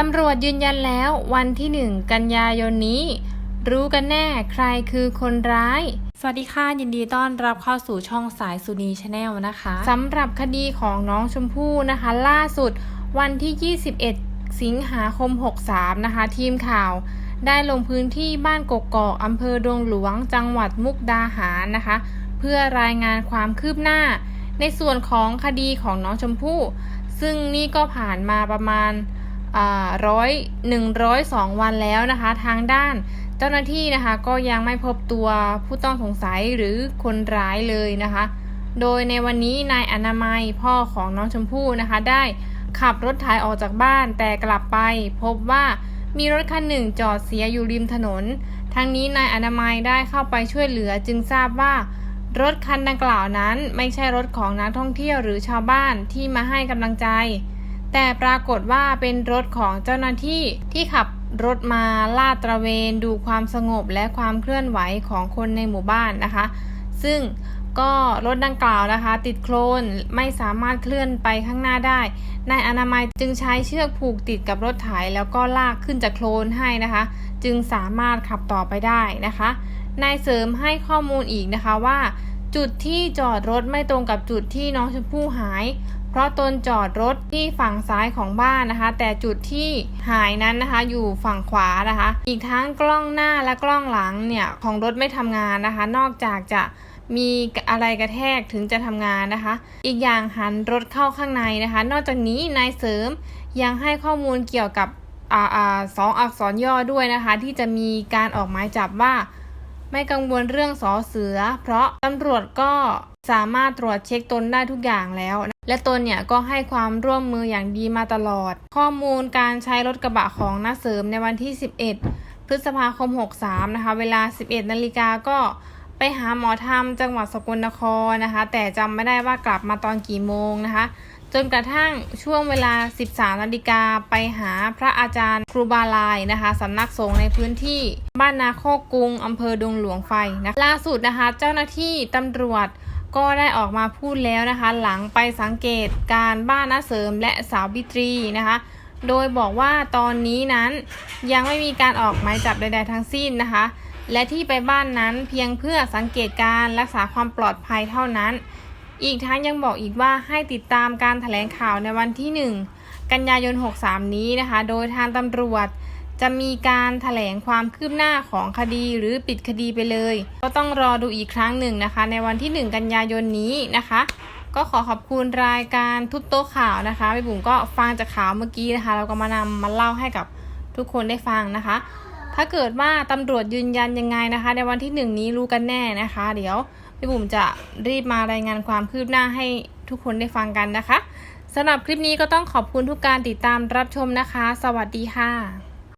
ตำรวจยืนยันแล้ววันที่ 1 กันยายนนี้ รู้กันแน่ใครคือคนร้าย สวัสดีค่ะ ยินดีต้อนรับเข้าสู่ช่องสายสุนีชาแนลนะคะสำหรับคดีของน้องชมพู่นะคะ ล่าสุดวันที่ 21 สิงหาคม 63 นะคะ ทีมข่าวได้ลงพื้นที่บ้านกกอกอำเภอดงหลวงจังหวัดมุกดาหารนะคะ เพื่อรายงานความคืบหน้า ในส่วนของคดีของน้องชมพู่ ซึ่งนี่ก็ผ่านมาประมาณ ร้อยหนึ่งร้อยสองวันแล้วนะคะ ทางด้านเจ้าหน้าที่นะคะก็ยังไม่พบตัวผู้ต้องสงสัยหรือคนร้ายเลยนะคะ โดยในวันนี้นายอนามัยพ่อของน้องชมพู่นะคะ ได้ขับรถไถออกจากบ้านแต่กลับไปพบว่ามีรถคันหนึ่งจอดเสียอยู่ริมถนน ทั้งนี้นายอนามัยได้เข้าไปช่วยเหลือจึงทราบว่ารถคันดังกล่าวนั้นไม่ใช่รถของนักท่องเที่ยวหรือชาวบ้านที่มาให้กำลังใจ แต่ปรากฏว่าเป็นรถของเจ้าหน้าที่ที่ขับรถมาลาดตระเวนดูความสงบและความเคลื่อนไหวของคนในหมู่บ้านนะคะ ซึ่งก็รถดังกล่าวนะคะ ติดโคลนไม่สามารถเคลื่อนไปข้างหน้าได้ นายอนามัยจึงใช้เชือกผูกติดกับรถไถแล้วก็ลากขึ้นจากโคลนให้นะคะ จึงสามารถขับต่อไปได้นะคะ นายเสริมให้ข้อมูลอีกนะคะว่า จุดที่จอดรถไม่ตรงกับจุดที่น้องชมพู่หาย เพราะตนจอดรถที่ฝั่งซ้ายของบ้านนะคะ แต่จุดที่หายนั้นนะคะ อยู่ฝั่งขวานะคะ อีกทั้งกล้องหน้าและกล้องหลังเนี่ยของรถไม่ทำงานนะคะ นอกจากจะมีอะไรกระแทกถึงจะทำงานนะคะ อีกอย่างหันรถเข้าข้างในนะคะ นอกจากนี้นายเสริมยังให้ข้อมูลเกี่ยวกับออสองอักษรย่อด้วยนะคะ ที่จะมีการออกหมายจับว่า ไม่กังวลเรื่องสอเสือ เพราะตำรวจก็สามารถตรวจเช็คตนได้ทุกอย่างแล้ว และตนเนี่ยก็ให้ความร่วมมืออย่างดีมาตลอด ข้อมูลการใช้รถกระบะของน้าเสริมในวันที่ 11 พฤษภาคม 63 นะคะ เวลา 11 นาฬิกาก็ไปหาหมอธรรมจังหวัดสกลนครนะคะ แต่จำไม่ได้ว่ากลับมาตอนกี่โมงนะคะ จนกระทั่งช่วงเวลา 13นาฬิกาไปหาพระอาจารย์ครูบาลายนะคะสำนักสงฆ์ในพื้นที่บ้านนาโคกุงอำเภอดงหลวงไฟนะล่าสุดนะคะ เจ้าหน้าที่ตำรวจก็ได้ออกมาพูดแล้วนะคะ หลังไปสังเกตการบ้านนาเสริมและสาวบิตรีนะคะโดยบอกว่าตอนนี้นั้นยังไม่มีการออกหมายจับใด ๆ ทั้งสิ้นนะคะ และที่ไปบ้านนั้นเพียงเพื่อสังเกตการรักษาความปลอดภัยเท่านั้น อีกทั้งยังบอกอีกว่าให้ติดตามการถแถลงข่าวในวันที่ 1 กันยายน 63 นี้นะคะ โดยทางตำรวจจะมีการถแถลงความคืบหน้าของคดีหรือปิดคดีไปเลย ก็ต้องรอดูอีกครั้งหนึ่งนะคะ ในวันที่ 1 กันยายนนี้นะคะ ก็ขอขอบคุณรายการทุบโต๊ะข่าวนะคะพี่บุ๋มก็ฟังจากข่าวเมื่อกี้นะคะ เราก็มานำมาเล่าให้กับทุกคนได้ฟังนะคะ ถ้าเกิดว่าตำรวจยืนยันยังไงนะคะ ในวันที่หนึ่งนี้รู้กันแน่นะคะ เดี๋ยว พี่บุ๋มจะรีบมารายงานความคืบหน้าให้ทุกคนได้ฟังกันนะคะสำหรับคลิปนี้ก็ต้องขอบคุณทุกการติดตามรับชมนะคะ สวัสดีค่ะ